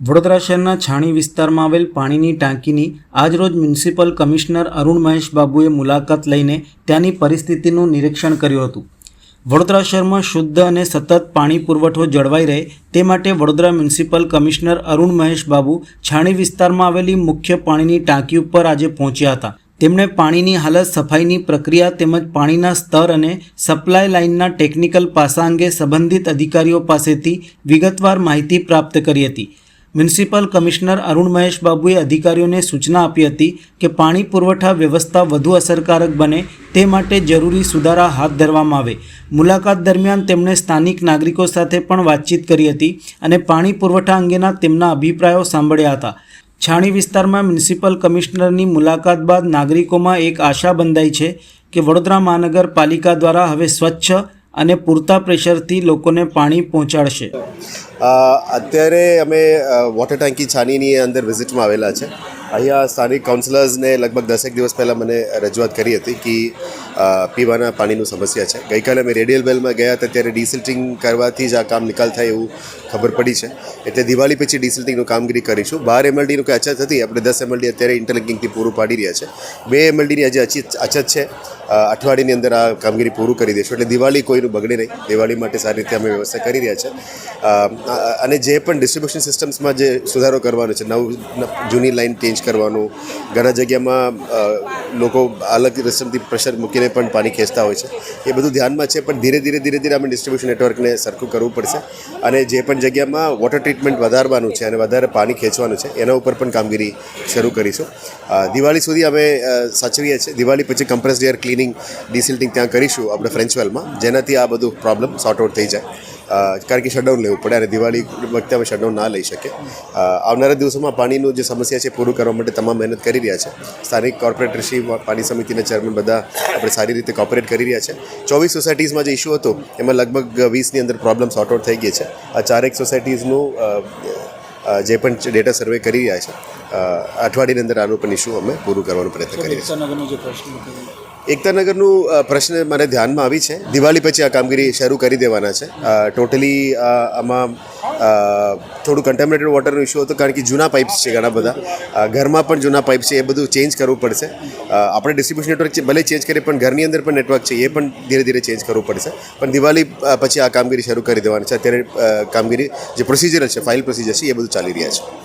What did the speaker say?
વડોદરા શહેરના છાણી વિસ્તારમાં આવેલ પાણીની ટાંકીની આજરોજ મ્યુનિસિપલ કમિશનર અરુણ મહેશ બાબુએ મુલાકાત લઈને ત્યાંની પરિસ્થિતિનું નિરીક્ષણ કર્યું હતું. વડોદરા શહેરમાં શુદ્ધ અને સતત પાણી પુરવઠો જળવાઈ રહે તે માટે વડોદરા મ્યુનિસિપલ કમિશનર અરુણ મહેશ બાબુ છાણી વિસ્તારમાં આવેલી મુખ્ય પાણીની ટાંકી ઉપર આજે પહોંચ્યા હતા. તેમણે પાણીની હાલત સફાઈની પ્રક્રિયા તેમજ પાણીના સ્તર અને સપ્લાય લાઇનના ટેકનિકલ પાસા અંગે સંબંધિત અધિકારીઓ પાસેથી વિગતવાર માહિતી પ્રાપ્ત કરી હતી. મ્યુનિસિપલ કમિશનર અરુણ મહેશ બાબુએ અધિકારીઓને સૂચના આપી હતી કે પાણી પુરવઠા વ્યવસ્થા વધુ અસરકારક બને તે માટે જરૂરી સુધારા હાથ ધરવામાં આવે. મુલાકાત દરમિયાન તેમણે સ્થાનિક નાગરિકો સાથે પણ વાતચીત કરી હતી અને પાણી પુરવઠા અંગેના તેમના અભિપ્રાયો સાંભળ્યા હતા. છાણી વિસ્તારમાં મ્યુનિસિપલ કમિશનરની મુલાકાત બાદ નાગરિકોમાં એક આશા બંધાઈ છે કે વડોદરા મહાનગરપાલિકા દ્વારા હવે સ્વચ્છ અને પૂરતા પ્રેશરથી લોકોને પાણી પહોંચાડશે. અત્યારે અમે વોટર ટાંકી છાનીની અંદર વિઝિટમાં આવેલા છે. અહીંયા સ્થાનિક કાઉન્સિલર્સને લગભગ દસેક દિવસ પહેલાં મને રજૂઆત કરી હતી કે પીવાના પાણીનું સમસ્યા છે. ગઈકાલે અમે રેડિયલ વેલમાં ગયા હતા, ત્યારે ડિસિલ્ટિંગ કરવાથી જ આ કામ નિકાલ થાય એવું ખબર પડી છે. એટલે દિવાળી પછી ડિસિલ્ટિંગનું કામગીરી કરીશું. બાર એમએલડીનું કંઈ અછત હતી આપણે દસ એમએલડી અત્યારે ઇન્ટરલિંકિંગથી પૂરું પાડી રહ્યા છે. બે એમએલડીની હજી અછત છે. અઠવાડિયાની અંદર આ કામગીરી પૂરું કરી દઈશું એટલે દિવાળી કોઈનું બગડે નહીં. દિવાળી માટે સારી રીતે અમે વ્યવસ્થા કરી રહ્યા છે. અને જે પણ ડિસ્ટ્રિબ્યુશન સિસ્ટમ્સમાં જે સુધારો કરવાનો છે, નવ જૂની લાઇન ચેન્જ કરવાનું, ઘણા જગ્યામાં લોકો અલગ રસમથી પ્રેશર મૂકીને પણ પાણી ખેંચતા હોય છે. એ બધું ધ્યાનમાં છે, પણ ધીરે ધીરે ધીરે ધીરે અમે ડિસ્ટ્રિબ્યુશન નેટવર્કને સરખું કરવું પડશે. અને જે પણ જગ્યામાં વોટર ટ્રીટમેન્ટ વધારવાનું છે અને વધારે પાણી ખેંચવાનું છે, એના ઉપર પણ કામગીરી શરૂ કરીશું. દિવાળી સુધી અમે સાચવીએ છીએ. દિવાળી પછી કમ્પ્રેસ્ડ એર ક્લિનિંગ ડિસિલ્ટિંગ ત્યાં કરીશું આપણે ફ્રેન્ચવેલમાં જેનાથી આ બધું પ્રોબ્લેમ સોર્ટ આઉટ થઈ જાય. કારણ કે શટડાઉન લેવું પડે અને દિવાળી વખતે અમે શટડાઉન ના લઈ શકીએ. આવનારા દિવસોમાં પાણીનું જે સમસ્યા છે પૂરું કરવા માટે તમામ મહેનત કરી રહ્યા છે. સ્થાનિક કોર્પોરેટરશ્રી પાણી સમિતિના ચેરમેન બધા આપણે સારી રીતે કોપરેટ કરી રહ્યા છે. ચોવીસ સોસાયટીઝમાં જે ઇસ્યુ હતો, એમાં લગભગ વીસની અંદર પ્રોબ્લેમ સોર્ટ આઉટ થઈ ગઈ છે. આ ચારેક સોસાયટીઝનું જે પણ ડેટા સર્વે કરી રહ્યા છે અઠવાડિયાની અંદર આનું પણ ઇસ્યુ અમે પૂરું કરવાનો પ્રયત્ન કરી છીએ. એકતાનગરનું પ્રશ્ન મને ધ્યાનમાં આવી છે. દિવાળી પછી આ કામગીરી શરૂ કરી દેવાના છે. ટોટલી આમાં થોડું કન્ટેમિનેટેડ વોટરનો ઇસ્યુ હતો કારણ કે જૂના પાઇપ્સ છે ઘણા બધા. ઘરમાં પણ જૂના પાઇપ છે, એ બધું ચેન્જ કરવું પડશે. આપણે ડિસ્ટ્રિબ્યુશન નેટવર્ક ભલે ચેન્જ કરીએ, પણ ઘરની અંદર પણ નેટવર્ક છે, એ પણ ધીરે ધીરે ચેન્જ કરવું પડશે. પણ દિવાળી પછી આ કામગીરી શરૂ કરી દેવાની છે. અત્યારે કામગીરી જે પ્રોસિજર છે ફાઇલ પ્રોસિજર છે, એ બધું ચાલી રહ્યા છે.